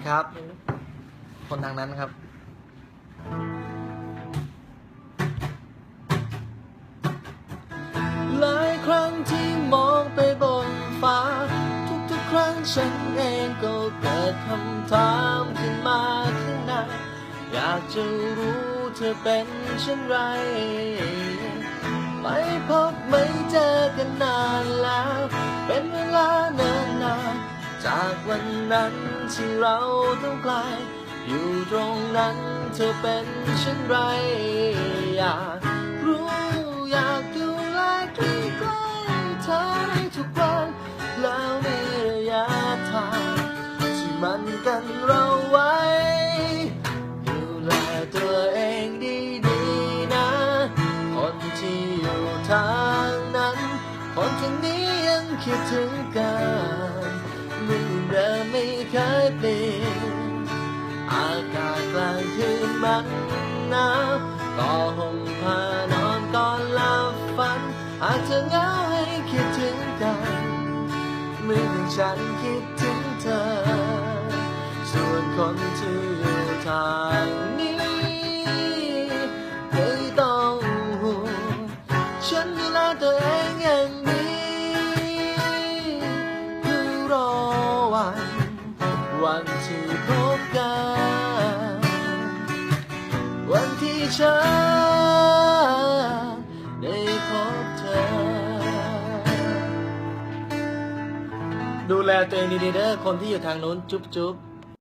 ดีครับ คนทางนั้นครับ หลายครั้งที่มองไปบนฟ้า ทุกๆครั้งฉันเองก็เกิดคำถามขึ้นมาข้างในอยากจะรู้เธอเป็นเช่นไร ไม่พบไม่เจอกันนานแล้วากวันนั้นที่เราต้องไกล อยู่ตรงนั้นเธอเป็นเช่นไร อยากรู้อยากดูแลใกล้ๆเธอได้ทุกวันแล้วในระยะทางที่มันกันเราไว้ดูแลตัวเองดีๆนะ คนที่อยู่ทางนั้น คนที่นี้ยังคิดถึงกัน เหมือนเดิมไม่เคยเปลี่ยน อากาศกลางคืนมันหนาวก็ห่มผ้านอนก่อนหลับฝันหากเธอเหงาให้คิดถึงกันเมือนอฉันคิดถึงเธอ ส่วนคนที่อยู่ทางนี้ไม่ต้องห่วงฉันดูแลตัวเองอย่างดี วันที่พบกัน วันที่ฉันได้พบเธอ ดูแลตัวเองดีๆเด้อคนที่อยู่ทางนู้นจุ๊บจุ๊บ